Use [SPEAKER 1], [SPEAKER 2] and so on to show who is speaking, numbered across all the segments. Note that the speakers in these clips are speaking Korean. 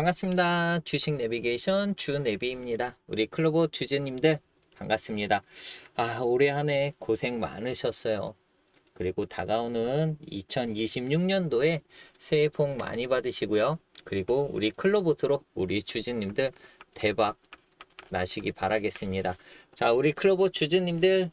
[SPEAKER 1] 반갑습니다. 주식 내비게이션 주내비입니다. 우리 클로버 주주님들 반갑습니다. 아, 올해 한 해 고생 많으셨어요. 그리고 다가오는 2026년도에 새해 복 많이 받으시고요. 그리고 우리 클로봇으로 우리 주주님들 대박 나시기 바라겠습니다. 자, 우리 클로봇 주주님들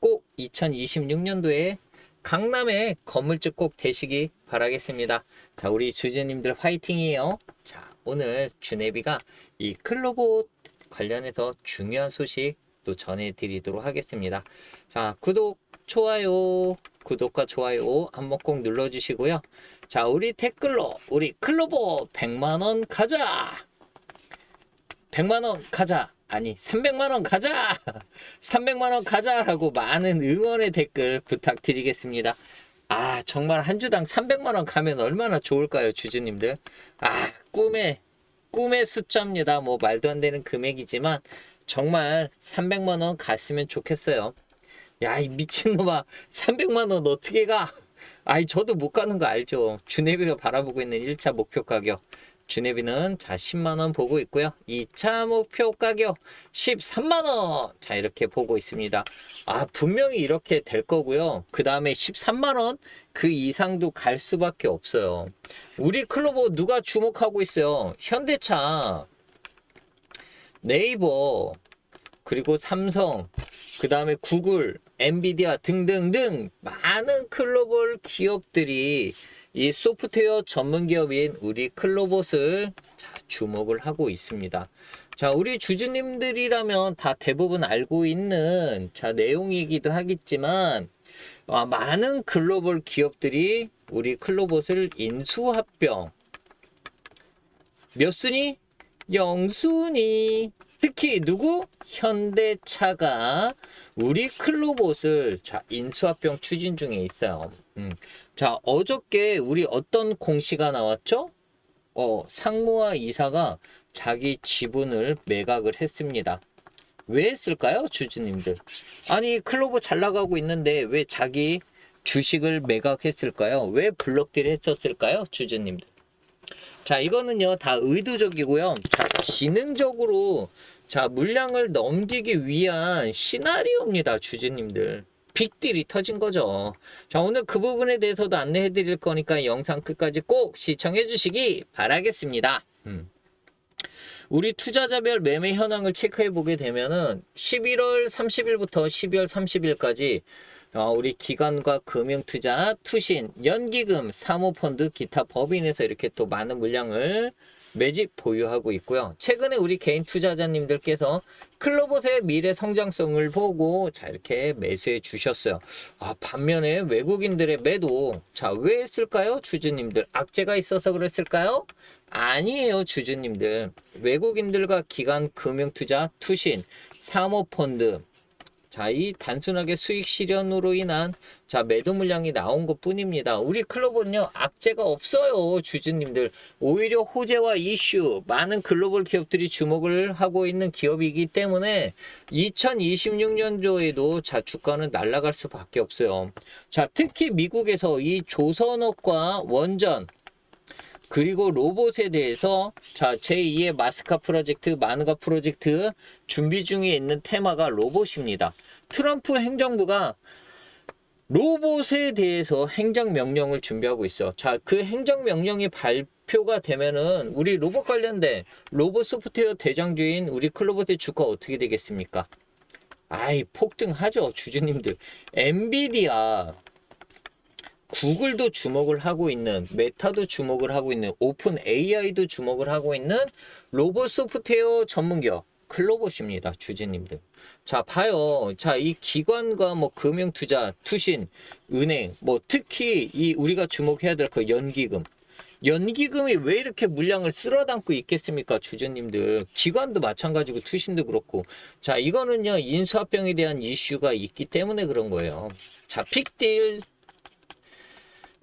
[SPEAKER 1] 꼭 2026년도에 강남에 건물주 꼭 되시기 바라겠습니다. 자, 우리 주주님들 화이팅이에요. 자, 오늘 주네비가 이 클로봇 관련해서 중요한 소식 또 전해드리도록 하겠습니다. 자, 구독, 좋아요, 구독과 좋아요 한번 꼭 눌러주시고요. 자, 우리 댓글로 우리 클로봇 100만원 가자! 100만원 가자! 아니, 300만 원 가자! 300만 원 가자라고 많은 응원의 댓글 부탁드리겠습니다. 아, 정말 한 주당 300만 원 가면 얼마나 좋을까요, 주주님들? 아, 꿈의, 꿈의 숫자입니다. 뭐, 말도 안 되는 금액이지만, 정말 300만 원 갔으면 좋겠어요. 야, 이 미친놈아, 300만 원 어떻게 가? 아이, 저도 못 가는 거 알죠? 주네비가 바라보고 있는 1차 목표 가격. 주네비는 자 10만원 보고 있고요. 2차 목표 가격 13만원. 자, 이렇게 보고 있습니다. 아, 분명히 이렇게 될 거고요. 그 다음에 13만원 그 이상도 갈 수밖에 없어요. 우리 클로버 누가 주목하고 있어요? 현대차, 네이버, 그리고 삼성, 그 다음에 구글, 엔비디아 등등등 많은 클로벌 기업들이 이 소프트웨어 전문 기업인 우리 클로봇을 자, 주목을 하고 있습니다. 자, 우리 주주님들이라면 다 대부분 알고 있는 자, 내용이기도 하겠지만 아, 많은 글로벌 기업들이 우리 클로봇을 인수합병 몇 순위? 영순위. 특히 누구? 현대차가 우리 클로봇을 자 인수합병 추진 중에 있어요. 음. 자 어저께 우리 어떤 공시가 나왔죠? 어 상무와 이사가 자기 지분을 매각을 했습니다. 왜 했을까요, 주주님들? 아니 클로버 잘 나가고 있는데 왜 자기 주식을 매각했을까요? 왜 블록딜 했었을까요, 주주님들? 자, 이거는요, 다 의도적이고요. 자, 기능적으로, 자, 물량을 넘기기 위한 시나리오입니다, 주주님들. 빅딜이 터진 거죠. 자, 오늘 그 부분에 대해서도 안내해 드릴 거니까 영상 끝까지 꼭 시청해 주시기 바라겠습니다. 음. 우리 투자자별 매매 현황을 체크해 보게 되면은 11월 30일부터 12월 30일까지 어, 우리 기관과 금융투자, 투신, 연기금, 사모펀드, 기타 법인에서 이렇게 또 많은 물량을 매집 보유하고 있고요. 최근에 우리 개인 투자자님들께서 클로봇의 미래 성장성을 보고 자 이렇게 매수해 주셨어요. 아, 반면에 외국인들의 매도 자 왜 했을까요? 주주님들 악재가 있어서 그랬을까요? 아니에요, 주주님들. 외국인들과 기관 금융투자, 투신, 사모펀드 자, 이 단순하게 수익 실현으로 인한 자, 매도 물량이 나온 것 뿐입니다. 우리 클로버는요, 악재가 없어요, 주주님들. 오히려 호재와 이슈, 많은 글로벌 기업들이 주목을 하고 있는 기업이기 때문에 2026년도에도 자, 주가는 날아갈 수밖에 없어요. 자, 특히 미국에서 이 조선업과 원전, 그리고 로봇에 대해서 자 제2의 마스카 프로젝트, 마누가 프로젝트 준비 중에 있는 테마가 로봇입니다. 트럼프 행정부가 로봇에 대해서 행정명령을 준비하고 있어. 자, 그 행정명령이 발표가 되면은 우리 로봇 관련된 로봇 소프트웨어 대장주인 우리 클로봇의 주가 어떻게 되겠습니까? 아이, 폭등하죠, 주주님들. 엔비디아, 구글도 주목을 하고 있는 메타도 주목을 하고 있는 오픈 AI도 주목을 하고 있는 로봇 소프트웨어 전문기업 클로봇입니다. 주주님들. 자, 봐요. 자, 이 기관과 뭐 금융 투자, 투신, 은행, 뭐 특히 이 우리가 주목해야 될 그 연기금. 연기금이 왜 이렇게 물량을 쓸어 담고 있겠습니까, 주주님들? 기관도 마찬가지고 투신도 그렇고. 자, 이거는요, 인수합병에 대한 이슈가 있기 때문에 그런 거예요. 자, 픽딜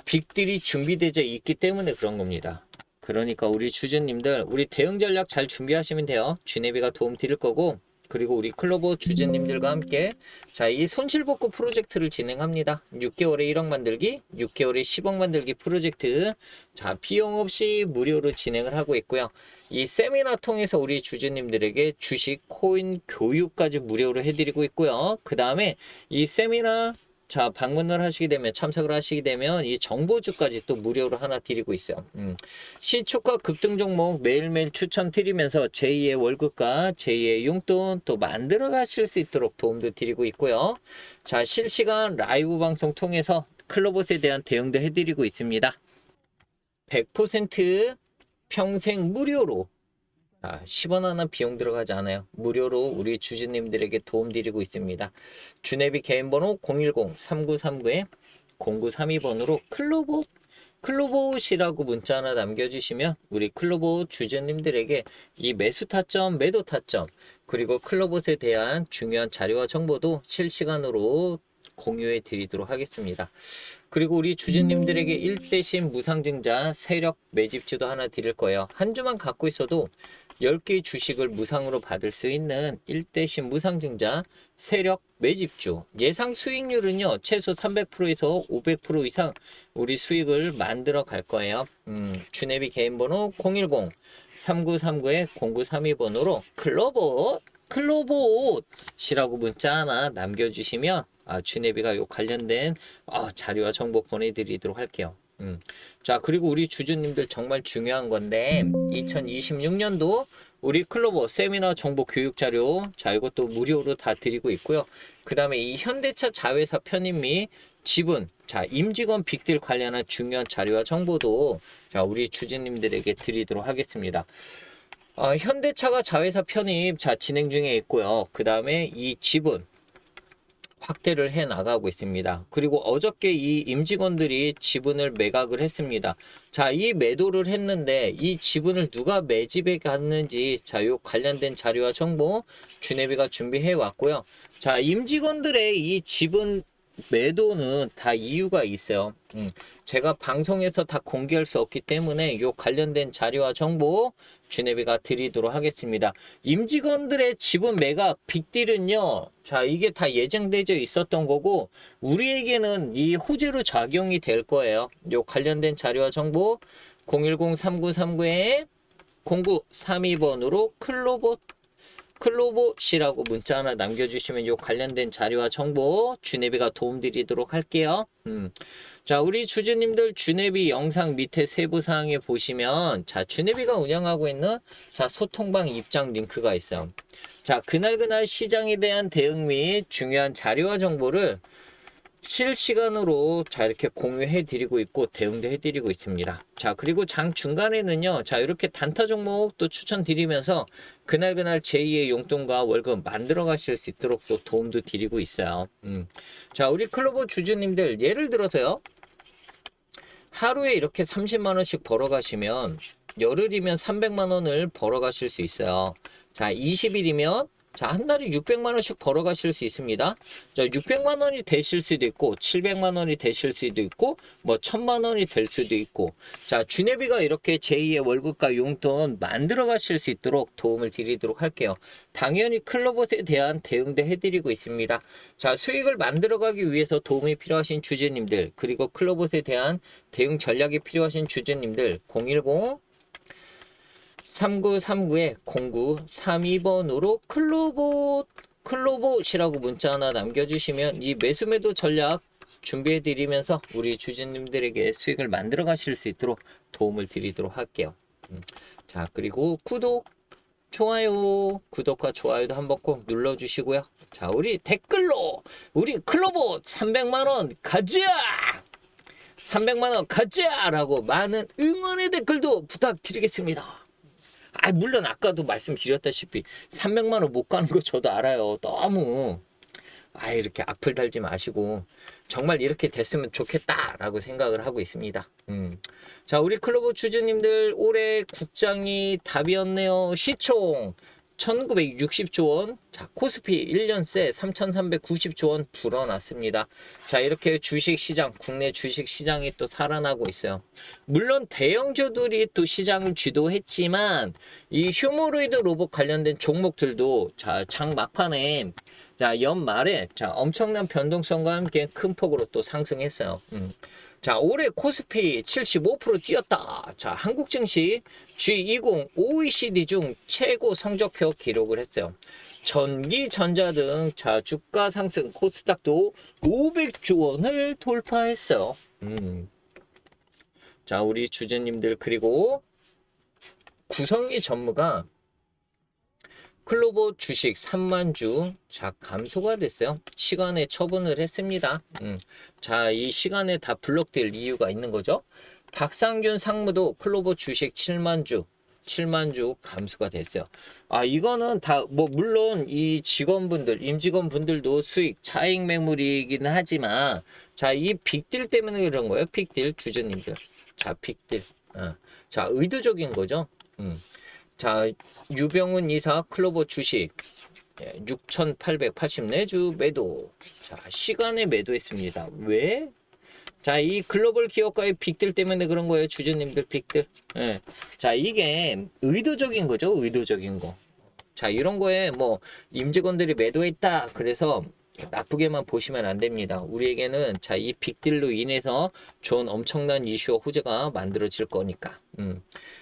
[SPEAKER 1] 빅딜이 준비되어 있기 때문에 그런 겁니다. 그러니까 우리 주주님들 우리 대응 전략 잘 준비하시면 돼요. 주네비가 도움 드릴 거고 그리고 우리 클로버 주주님들과 함께 자, 이 손실복구 프로젝트를 진행합니다. 6개월에 1억 만들기, 6개월에 10억 만들기 프로젝트. 자, 비용 없이 무료로 진행을 하고 있고요. 이 세미나 통해서 우리 주주님들에게 주식, 코인 교육까지 무료로 해드리고 있고요. 그 다음에 이 세미나 자, 방문을 하시게 되면, 참석을 하시게 되면, 이 정보주까지 또 무료로 하나 드리고 있어요. 음. 시초가 급등 종목 매일매일 추천 드리면서 제2의 월급과 제2의 용돈 또 만들어 가실 수 있도록 도움도 드리고 있고요. 자, 실시간 라이브 방송 통해서 클로봇에 대한 대응도 해드리고 있습니다. 100% 평생 무료로 아, 10원 하나 비용 들어가지 않아요. 무료로 우리 주주님들에게 도움 드리고 있습니다. 주네비 개인 번호 010-3939-0932번으로 클로봇 클로봇이라고 문자 하나 남겨주시면 우리 클로봇 주주님들에게 이 매수 타점, 매도 타점 그리고 클로봇에 대한 중요한 자료와 정보도 실시간으로 공유해 드리도록 하겠습니다. 그리고 우리 주주님들에게 1대신 무상증자 세력 매집주도 하나 드릴 거예요. 한 주만 갖고 있어도 10개의 주식을 무상으로 받을 수 있는 1대신 무상증자 세력 매집주. 예상 수익률은요 최소 300%에서 500% 이상 우리 수익을 만들어 갈 거예요. 음, 주네비 개인번호 010 3939에 0932번으로 클로봇 클로봇이라고 문자 하나 남겨주시면 아, 주네비가 요 관련된 아, 자료와 정보 보내드리도록 할게요 음. 자 그리고 우리 주주님들 정말 중요한 건데 2026년도 우리 클로버 세미나 정보 교육 자료 자 이것도 무료로 다 드리고 있고요. 그 다음에 이 현대차 자회사 편입 및 지분 자 임직원 빅딜 관련한 중요한 자료와 정보도 자 우리 주주님들에게 드리도록 하겠습니다. 어, 현대차가 자회사 편입 자 진행 중에 있고요. 그 다음에 이 지분 확대를 해 나가고 있습니다. 그리고 어저께 이 임직원들이 지분을 매각을 했습니다. 자, 이 매도를 했는데 이 지분을 누가 매집해 갔는지 자, 요 관련된 자료와 정보 주네비가 준비해 왔고요. 자, 임직원들의 이 지분 매도는 다 이유가 있어요. 음, 제가 방송에서 다 공개할 수 없기 때문에 요 관련된 자료와 정보 주네비가 드리도록 하겠습니다. 임직원들의 지분 매각 빅딜은요. 자, 이게 다 예정되어 있었던 거고 우리에게는 이 호재로 작용이 될 거예요. 요 관련된 자료와 정보 010-3939에 0932번으로 클로봇 클로봇이라고 문자 하나 남겨주시면 요 관련된 자료와 정보 주네비가 도움드리도록 할게요. 음. 자, 우리 주주님들 주네비 영상 밑에 세부 사항에 보시면 자, 주네비가 운영하고 있는 자, 소통방 입장 링크가 있어요. 자, 그날그날 시장에 대한 대응 및 중요한 자료와 정보를 실시간으로 자 이렇게 공유해 드리고 있고 대응도 해 드리고 있습니다. 자 그리고 장 중간에는요. 자 이렇게 단타 종목도 추천드리면서 그날그날 제2의 용돈과 월급 만들어 가실 수 있도록 또 도움도 드리고 있어요. 음. 자 우리 클로버 주주님들 예를 들어서요. 하루에 이렇게 30만 원씩 벌어 가시면 열흘이면 300만 원을 벌어 가실 수 있어요. 자 20일이면 자, 한 달에 600만 원씩 벌어 가실 수 있습니다. 자, 600만 원이 되실 수도 있고 700만 원이 되실 수도 있고 뭐 1000만 원이 될 수도 있고 자, 주네비가 이렇게 제2의 월급과 용돈 만들어 가실 수 있도록 도움을 드리도록 할게요. 당연히 클로봇에 대한 대응도 해 드리고 있습니다. 자, 수익을 만들어 가기 위해서 도움이 필요하신 주주님들 그리고 클로봇에 대한 대응 전략이 필요하신 주주님들 010 3939에 0932번으로 클로봇 클로봇이라고 문자 하나 남겨주시면 이 매수매도 전략 준비해 드리면서 우리 주주님들에게 수익을 만들어 가실 수 있도록 도움을 드리도록 할게요. 음. 자 그리고 구독 좋아요 구독과 좋아요도 한번 꼭 눌러 주시고요. 자 우리 댓글로 우리 클로봇 300만원 가자 300만원 가자 라고 많은 응원의 댓글도 부탁드리겠습니다. 아, 물론 아까도 말씀드렸다시피 300만 원 못 가는 거 저도 알아요. 너무 아, 이렇게 악플 달지 마시고 정말 이렇게 됐으면 좋겠다라고 생각을 하고 있습니다. 음. 자, 우리 클로버 주주님들 올해 국장이 답이었네요. 시총 1960조 원, 자, 코스피 1년 새 3,390조 원 불어났습니다. 자, 이렇게 주식 시장, 국내 주식 시장이 또 살아나고 있어요. 물론 대형주들이 또 시장을 주도했지만 이 휴머로이드 로봇 관련된 종목들도 자, 장 막판에 자, 연말에 자, 엄청난 변동성과 함께 큰 폭으로 또 상승했어요. 음. 자, 올해 코스피 75% 뛰었다. 자, 한국 증시 G20 OECD 중 최고 성적표 기록을 했어요. 전기, 전자 등 자, 주가 상승 코스닥도 500조 원을 돌파했어요. 음. 자, 우리 주주님들 그리고 구성이 전무가 클로버 주식 3만 주, 자, 감소가 됐어요. 시간에 처분을 했습니다. 음. 자, 이 시간에 다 블록될 이유가 있는 거죠. 박상균 상무도 클로버 주식 7만 주, 7만 주 감소가 됐어요. 아, 이거는 다, 뭐, 물론 이 직원분들, 임직원분들도 수익, 차익 매물이긴 하지만, 자, 이 빅딜 때문에 그런 거예요. 빅딜, 주주님들. 자, 빅딜. 어. 자, 의도적인 거죠. 음. 자, 유병훈 이사 클로버 주식 6,884주 매도. 자, 시간에 매도했습니다. 왜? 자, 이 글로벌 기업가의 빅들 때문에 그런 거예요. 주주님들 빅들. 예. 자, 이게 의도적인 거죠. 의도적인 거. 자, 이런 거에 뭐 임직원들이 매도했다. 그래서 나쁘게만 보시면 안 됩니다. 우리에게는 자, 이 빅딜로 인해서 좋은 엄청난 이슈와 호재가 만들어질 거니까. 음.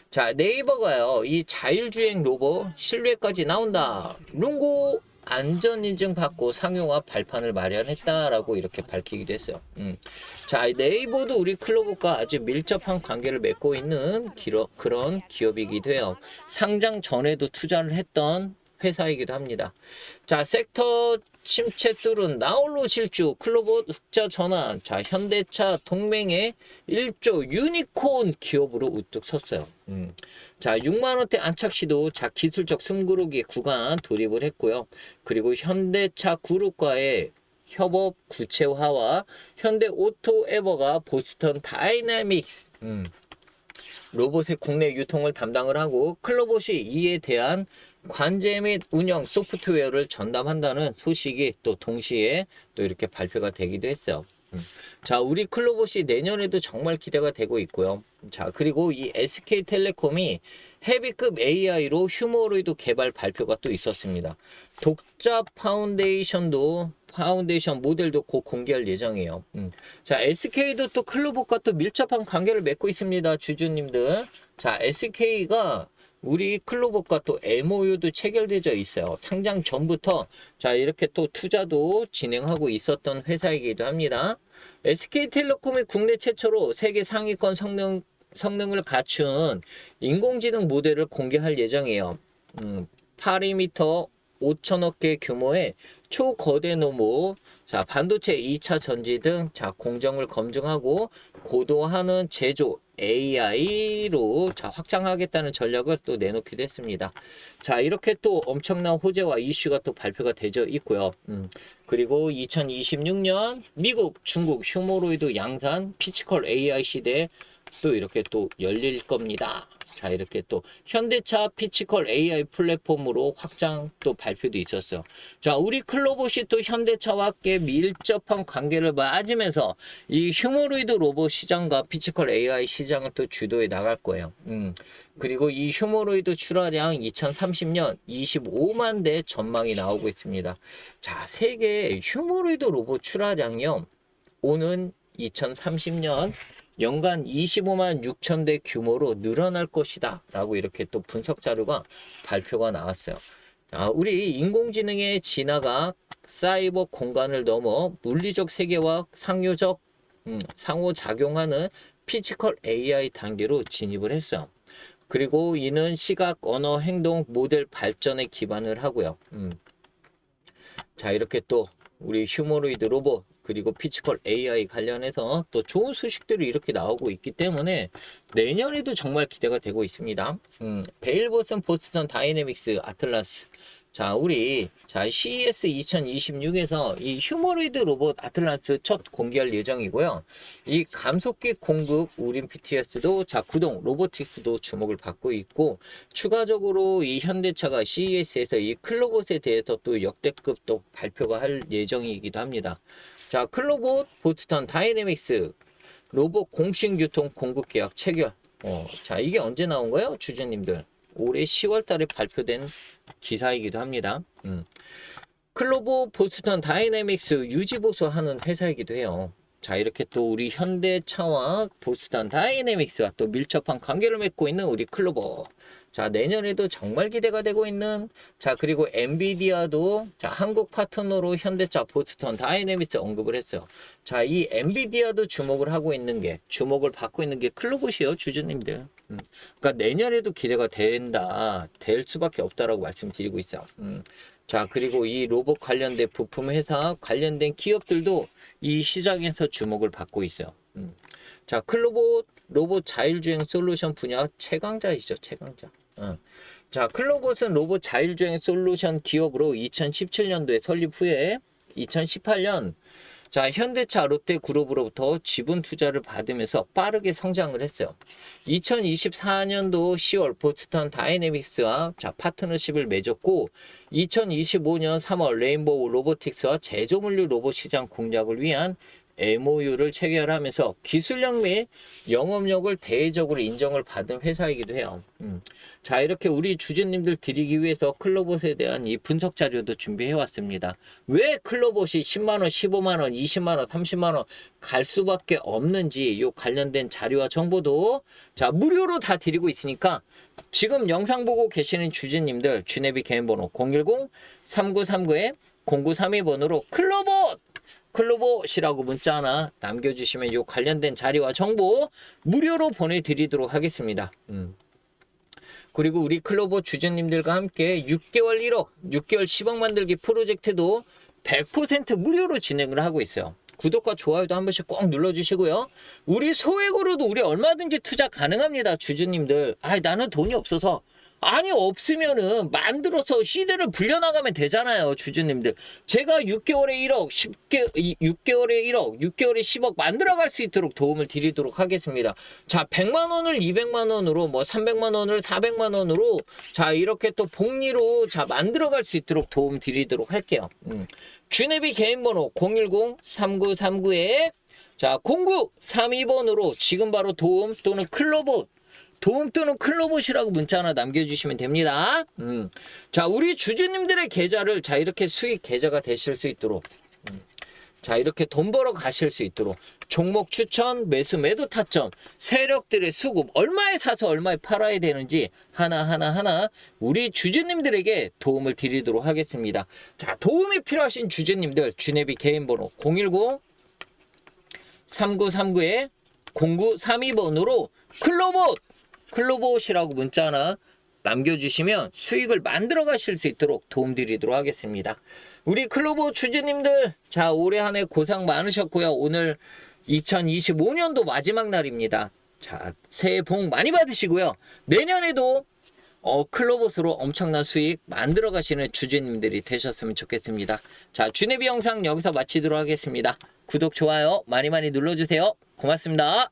[SPEAKER 1] 자, 네이버가요. 이 자율주행 로봇 실내까지 나온다. 롱고 안전인증 받고 상용화 발판을 마련했다라고 이렇게 밝히기도 했어요. 음. 자, 네이버도 우리 클로버과 아주 밀접한 관계를 맺고 있는 기러, 그런 기업이기도 해요. 상장 전에도 투자를 했던 회사이기도 합니다. 자, 섹터 침체 뚫은 나홀로 질주, 클로버 흑자 전환, 자, 현대차 동맹의 1조 유니콘 기업으로 우뚝 섰어요. 음. 자, 6만원대 안착 시도 자, 기술적 숨고르기 구간 돌입을 했고요. 그리고 현대차 그룹과의 협업 구체화와 현대 오토 에버가 보스턴 다이나믹스, 음. 로봇의 국내 유통을 담당을 하고 클로봇이 이에 대한 관제 및 운영 소프트웨어를 전담한다는 소식이 또 동시에 또 이렇게 발표가 되기도 했어요. 음. 자, 우리 클로봇이 내년에도 정말 기대가 되고 있고요. 자, 그리고 이 SK텔레콤이 헤비급 AI로 휴머로이드 개발 발표가 또 있었습니다. 독자 파운데이션도 파운데이션 모델도 곧 공개할 예정이에요. 음. 자, SK도 또 클로봇과 또 밀접한 관계를 맺고 있습니다. 주주님들. 자, SK가 우리 클로봇과 또 MOU도 체결되어 있어요. 상장 전부터 자 이렇게 또 투자도 진행하고 있었던 회사이기도 합니다. SK텔레콤이 국내 최초로 세계 상위권 성능 성능을 갖춘 인공지능 모델을 공개할 예정이에요. 음, 8m 5천억 개 규모의 초거대 노모, 자 반도체 2차 전지 등 자 공정을 검증하고 고도화하는 제조 AI로 자 확장하겠다는 전략을 또 내놓기도 했습니다. 자 이렇게 또 엄청난 호재와 이슈가 또 발표가 되져 있고요. 음, 그리고 2026년 미국, 중국 휴머로이드 양산 피치컬 AI 시대 또 이렇게 또 열릴 겁니다. 자 이렇게 또 현대차 피치컬 AI 플랫폼으로 확장 또 발표도 있었어요. 자 우리 클로봇이 또 현대차와 함께 밀접한 관계를 맞으면서 이 휴머로이드 로봇 시장과 피치컬 AI 시장을 또 주도해 나갈 거예요. 음 그리고 이 휴머로이드 출하량 2030년 25만 대 전망이 나오고 있습니다. 자 세계 휴머로이드 로봇 출하량이요 오는 2030년 연간 25만 6천 대 규모로 늘어날 것이다 라고 이렇게 또 분석 자료가 발표가 나왔어요. 아, 우리 인공지능의 진화가 사이버 공간을 넘어 물리적 세계와 상호적 음, 상호작용하는 피지컬 AI 단계로 진입을 했어요. 그리고 이는 시각, 언어, 행동, 모델 발전에 기반을 하고요. 음. 자, 이렇게 또 우리 휴머로이드 로봇 그리고 피치컬 AI 관련해서 또 좋은 소식들이 이렇게 나오고 있기 때문에 내년에도 정말 기대가 되고 있습니다. 음, 베일보슨 보스턴 다이내믹스 아틀라스 자, 우리 자, CES 2026에서 이 휴머로이드 로봇 아틀란스 첫 공개할 예정이고요. 이 감속기 공급 우린 PTS도 자, 구동 로보틱스도 주목을 받고 있고 추가적으로 이 현대차가 CES에서 이 클로봇에 대해서 또 역대급 또 발표가 할 예정이기도 합니다. 자, 클로봇 보스턴 다이내믹스 로봇 공식 유통 공급 계약 체결. 어, 자, 이게 언제 나온 거예요? 주주님들. 올해 10월 달에 발표된 기사이기도 합니다. 음. 클로보 보스턴 다이내믹스 유지보수 하는 회사이기도 해요. 자, 이렇게 또 우리 현대차와 보스턴 다이내믹스와 또 밀접한 관계를 맺고 있는 우리 클로버. 자, 내년에도 정말 기대가 되고 있는 자, 그리고 엔비디아도 자, 한국 파트너로 현대차 보스턴 다이내믹스 언급을 했어요. 자, 이 엔비디아도 주목을 하고 있는 게 주목을 받고 있는 게 클로봇이요, 주주님들. 음. 그러니까 내년에도 기대가 된다, 될 수밖에 없다라고 말씀드리고 있어요. 음. 자, 그리고 이 로봇 관련된 부품 회사 관련된 기업들도 이 시장에서 주목을 받고 있어요. 음. 자, 클로봇 로봇 자율주행 솔루션 분야 최강자이죠, 최강자. 어. 자, 클로봇은 로봇 자율주행 솔루션 기업으로 2017년도에 설립 후에 2018년 자, 현대차 롯데 그룹으로부터 지분 투자를 받으면서 빠르게 성장을 했어요. 2024년도 10월 보스턴 다이내믹스와 자, 파트너십을 맺었고 2025년 3월 레인보우 로보틱스와 제조물류 로봇 시장 공략을 위한 MOU를 체결하면서 기술력 및 영업력을 대외적으로 인정을 받은 회사이기도 해요. 음. 자, 이렇게 우리 주주님들 드리기 위해서 클로봇에 대한 이 분석 자료도 준비해 왔습니다. 왜 클로봇이 10만원, 15만원, 20만원, 30만원 갈 수밖에 없는지 요 관련된 자료와 정보도 자, 무료로 다 드리고 있으니까 지금 영상 보고 계시는 주주님들 주네비 개인번호 010-3939-0932번으로 클로봇 클로봇이라고 문자 하나 남겨주시면 요 관련된 자료와 정보 무료로 보내드리도록 하겠습니다. 음. 그리고 우리 클로버 주주님들과 함께 6개월 1억, 6개월 10억 만들기 프로젝트도 100% 무료로 진행을 하고 있어요. 구독과 좋아요도 한 번씩 꼭 눌러주시고요. 우리 소액으로도 우리 얼마든지 투자 가능합니다. 주주님들. 아, 나는 돈이 없어서. 아니 없으면은 만들어서 시대를 불려나가면 되잖아요 주주님들. 제가 6개월에 1억 10개 6개월에 1억 6개월에 10억 만들어갈 수 있도록 도움을 드리도록 하겠습니다. 자 100만원을 200만원으로 뭐 300만원을 400만원으로 자 이렇게 또 복리로 자 만들어갈 수 있도록 도움 드리도록 할게요. 음. 주네비 개인번호 010-3939에 자 0932번으로 지금 바로 도움 또는 클로봇 도움 또는 클로봇이라고 문자 하나 남겨주시면 됩니다. 음. 자, 우리 주주님들의 계좌를 자 이렇게 수익 계좌가 되실 수 있도록 음. 자 이렇게 돈 벌어 가실 수 있도록 종목 추천, 매수, 매도 타점, 세력들의 수급 얼마에 사서 얼마에 팔아야 되는지 하나 하나 하나 우리 주주님들에게 도움을 드리도록 하겠습니다. 자 도움이 필요하신 주주님들 주네비 개인번호 010 3939에 0932번으로 클로봇 클로봇이라고 문자 하나 남겨주시면 수익을 만들어 가실 수 있도록 도움드리도록 하겠습니다. 우리 클로봇 주주님들 자 올해 한 해 고생 많으셨고요. 오늘 2025년도 마지막 날입니다. 자 새해 복 많이 받으시고요. 내년에도 어, 클로봇으로 엄청난 수익 만들어 가시는 주주님들이 되셨으면 좋겠습니다. 자, 주네비 영상 여기서 마치도록 하겠습니다. 구독, 좋아요 많이 많이 눌러주세요. 고맙습니다.